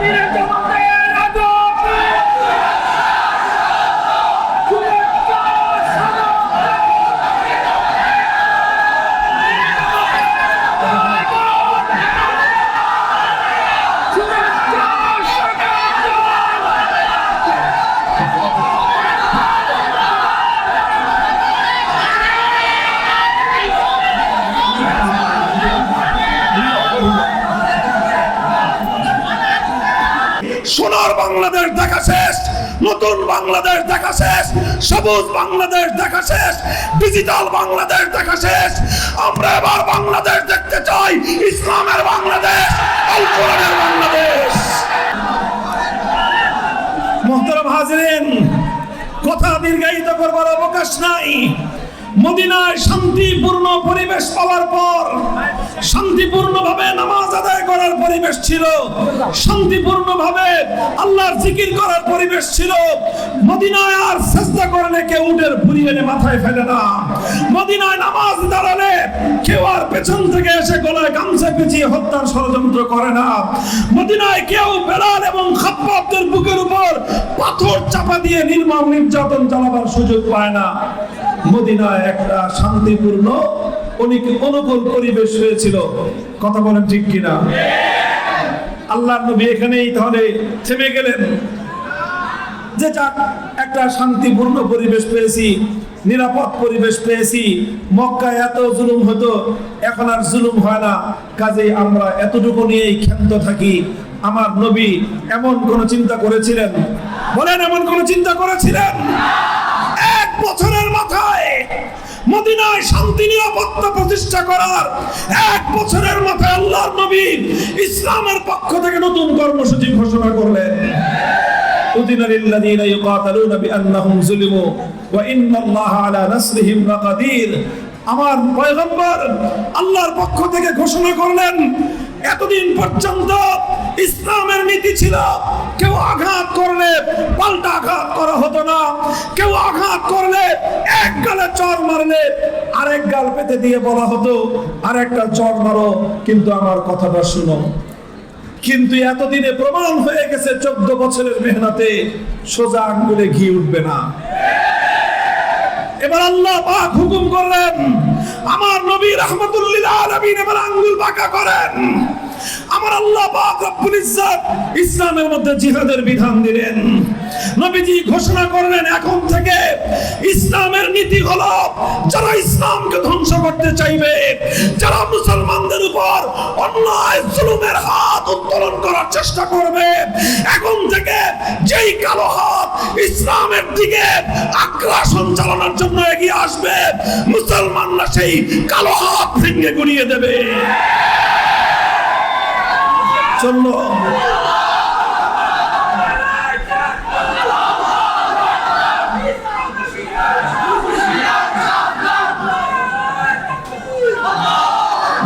¡Mira সোনার বাংলাদেশ দেখা শেষ, নতুন বাংলাদেশ দেখা শেষ, সবুজ বাংলাদেশ দেখা শেষ ডিজিটাল বাংলাদেশ দেখা শেষ। আমরা এবার বাংলাদেশ দেখতে চাই, ইসলামের বাংলাদেশ বাংলাদেশ। মোহতরম হাজরেন, কথা দীর্ঘায়িত করবার অবকাশ নাই। মদিনায় শান্তিপূর্ণ পরিবেশ পাওয়ার পর, শান্তিপূর্ণভাবে নামাজ আদায় করার পরিবেশ ছিল। শান্তিপূর্ণভাবে আল্লাহর জিকির করার পরিবেশ ছিল। মদিনায় আর চেষ্টা করলে কেউ উঠের ভুড়ি এনে মাথায় ফেলে না। মদিনায় নামাজ দাঁড়ালে কেউ আর পেছন থেকে এসে গলায় গামছা পেঁচিয়ে হত্যার ষড়যন্ত্র করে না। মদিনায় কেউ বেলাল এবং খাপ্পাবদের বুকের উপর পাথর চাপা দিয়ে নির্মম নির্যাতন চালাবার সুযোগ পায় না। মদিনায় একটা শান্তিপূর্ণ, অনেক অনুকূল পরিবেশ হয়েছিল। কথা বলেন ঠিক কিনা? আল্লাহ নবী এখানেই তাহলে থেমে গেলেন। যে যাক, একটা শান্তিপূর্ণ পরিবেশ পেয়েছি, নিরাপদ পরিবেশ পেয়েছি। মক্কায় এত জুলুম হতো, এখন আর জুলুম হয় না। কাজেই আমরা এতটুকু নিয়েই ক্ষান্ত থাকি। আমার নবী এমন কোন চিন্তা করেছিলেন বলেন এমন কোন চিন্তা করেছিলেন এক বছরের মাথায় মদিনায় শান্তি নিরাপত্তা প্রতিষ্ঠা করার এক বছরের মাথায় আল্লাহর নবী ইসলামের পক্ষ থেকে নতুন কর্মসূচি ঘোষণা করলেন أذن للذين يقاتلون بأنهم ظلموا وإن الله على نصرهم لقدير আমার পয়গম্বর আল্লাহর পক্ষ থেকে ঘোষণা করলেন এতদিন পর্যন্ত ইসলামের নীতি ছিল, কেউ আঘাত করলে পাল্টা আঘাত করা হতো না। কেউ আঘাত করলে এক গালে চর মারলে আরেক গাল পেতে দিয়ে বলা হতো, আরেকটা চর মারো, কিন্তু আমার কথাটা শুনো। কিন্তু এতদিনে প্রমাণ হয়ে গেছে চোদ্দ বছরের মেহনতে সোজা আঙ্গুলে ঘি উঠবে না। এবার আল্লাহ পাক হুকুম করলেন আমার নবী রহমতুল্লিল আলমিন এবার আঙ্গুল বাঁকা করেন। আমার আল্লাহ পাক রব্বুল ইজ্জত ইসলামের মধ্যে জিহাদের বিধান দিলেন। নবীজি ঘোষণা করলেন, এখন থেকে ইসলামের নীতি হলো, যারা ইসলামকে ধ্বংস করতে চাইবে, যারা মুসলমানদের উপর অন্যায়, জুলুমের হাত উত্তোলন করার চেষ্টা করবে, এখন থেকে যেই কালো হাত ইসলামের দিকে আগ্রাসন চালানোর জন্য এগিয়ে আসবে, মুসলমানরা সেই কালো হাত ভেঙে গুড়িয়ে দেবে। চলল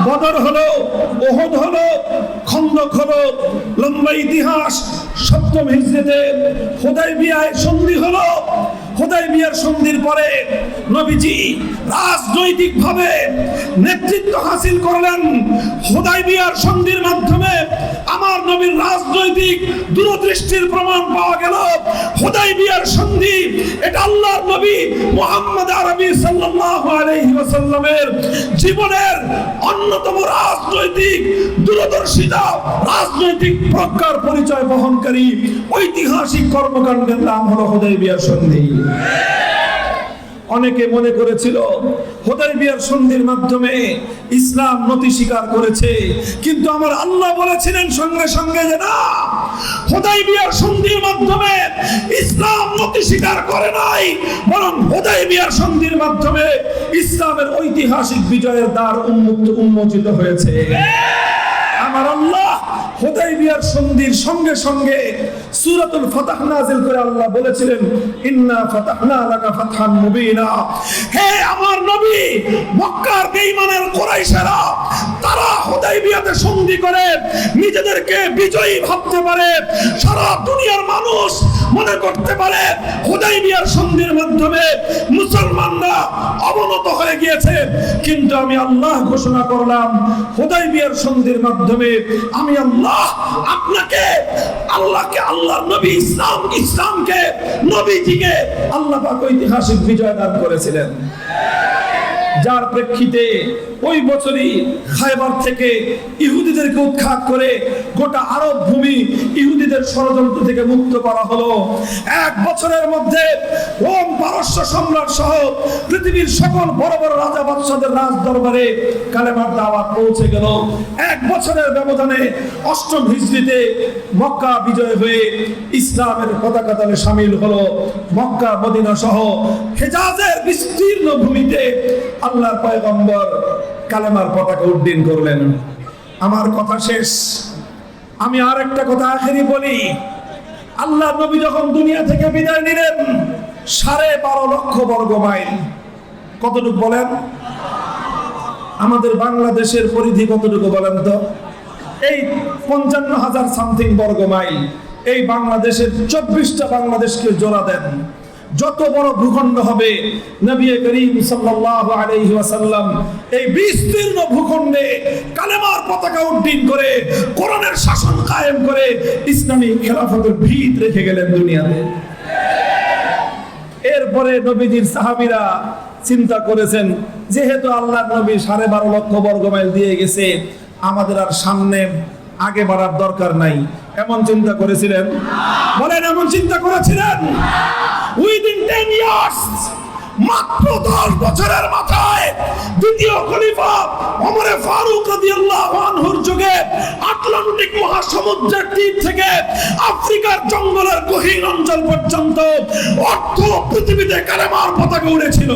বদর হলো, ওহদ হলো, খন্দক হলো, লম্বা ইতিহাস, সপ্তম হিজড়িতে হোদাই বিয়ায় সন্ধি হলো হোদাই বিয়ার সন্ধির পরে নবীজি রাজনৈতিক ভাবে নেতৃত্ব হাসিল করলেন। হোদাই বিয়ার সন্ধির মাধ্যমে আমার নবীর রাজনৈতিক দূরদৃষ্টির প্রমাণ পাওয়া গেল। হোদাই বিয়ার সন্ধি, এটা আল্লাহর নবী মোহাম্মদ আরবি সাল্লাল্লাহু আলাইহি ওয়াসাল্লামের জীবনের অন্যতম রাজনৈতিক দূরদর্শিতা, রাজনৈতিক প্রজ্ঞার পরিচয় বহনকারী ঐতিহাসিক কর্মকাণ্ডের নাম হলো হোদাইবিয়ার সন্ধি। অনেকে মনে করেছিল হোদাইবিয়ার সন্ধির মাধ্যমে ইসলাম নতি স্বীকার করেছে, কিন্তু আমার আল্লাহ বলেছিলেন সঙ্গে সঙ্গে যে না হোদাইবিয়ার সন্ধির মাধ্যমে ইসলাম নতি স্বীকার করে নাই, বরং হোদাই হোদাইবিয়ার সন্ধির মাধ্যমে ইসলামের ঐতিহাসিক বিজয়ের দ্বার উন্মুক্ত, উন্মোচিত হয়েছে। আমার আল্লাহ হুদাইবিয়ার সন্ধির সঙ্গে সঙ্গে সূরাতুল ফাতাহ নাযিল করে আল্লাহ বলেছিলেন, ইন্না ফাতাহনা লাকা ফাতহান মুবিনা। হে আমার নবী, মক্কার বেঈমানের কুরাইশেরা, তারা হুদাইবিয়াতে সন্ধি করে নিজেদেরকে বিজয়ী ভাবতে পারে, সারা দুনিয়ার মানুষ মনে করতে পারে হুদাইবিয়ার সন্ধির মাধ্যমে মুসলমানরা অবনত হয়ে গিয়েছে। কিন্তু আমি আল্লাহ ঘোষণা করলাম, হুদাইবিয়ার সন্ধির মাধ্যমে আমি আল্লাহ আপনাকে, আল্লাহকে, আল্লাহর নবী ইসলাম, ইসলামকে, নবীজিকে আল্লাহ পাক ঐতিহাসিক বিজয় দান করেছিলেন। যার প্রেক্ষিতে ওই বছরই খায়বার থেকে ইহুদিদেরকে উৎখাত করে গোটা আরব ভূমি ইহুদিদের ষড়যন্ত্র থেকে মুক্ত করা হলো। এক বছরের মধ্যে রোম পারস্য সম্রাট সহ পৃথিবীর সকল বড় বড় রাজা বাদশাদের রাজ দরবারে কালেমার দাওয়াত পৌঁছে গেল। এক বছরের ব্যবধানে অষ্টম হিজড়িতে মক্কা বিজয় হয়ে ইসলামের পতাকা দলে সামিল হলো। মক্কা, মদিনা সহ হেজাজের বিস্তীর্ণ ভূমিতে আল্লাহর পয়গম্বর কালেমার পতাকা উড্ডীন করলেন। আমার কথা শেষ। আমি আর একটা কথা আখেরি বলি। আল্লাহ নবী যখন দুনিয়া থেকে বিদায় নিলেন, সাড়ে বারো লক্ষ বর্গ মাইল। কতটুকু বলেন? আমাদের বাংলাদেশের পরিধি কতটুকু বলেন তো? এই পঞ্চান্ন হাজার সামথিং বর্গ মাইল। এই বাংলাদেশের চব্বিশটা বাংলাদেশকে জোড়া দেন। যত বড় ভূখণ্ড হবে, নবী করিম সাল্লাল্লাহু আলাইহি ওয়াসাল্লাম এই বিস্তীর্ণ ভূখণ্ডে কালেমার পতাকা উড্ডীন করে কোরআনের শাসন কায়েম করে ইসলামী খেলাফতের ভিত রেখে গেলেন দুনিয়াতে। এরপরে নবীজির সাহাবীরা চিন্তা করেছেন, যেহেতু আল্লাহ নবী সাড়ে বারো লক্ষ বর্গ মাইল দিয়ে গেছে, আমাদের আর সামনে আগে বাড়ার দরকার নাই। এমন চিন্তা করেছিলেন? বলেন, এমন চিন্তা করেছিলেন? উইদিন টেন ইয়ার্স মাত্র দশ বছরের মাথায় দ্বিতীয় খলিফা ওমরে ফারুক রাদিয়াল্লাহু আনহুর যুগে আটলান্টিক মহাসমুদ্রের তীর থেকে আফ্রিকার জঙ্গলের গহীন অঞ্চল পর্যন্ত অর্থ পৃথিবীতে কালেমার পতাকা উড়েছিল।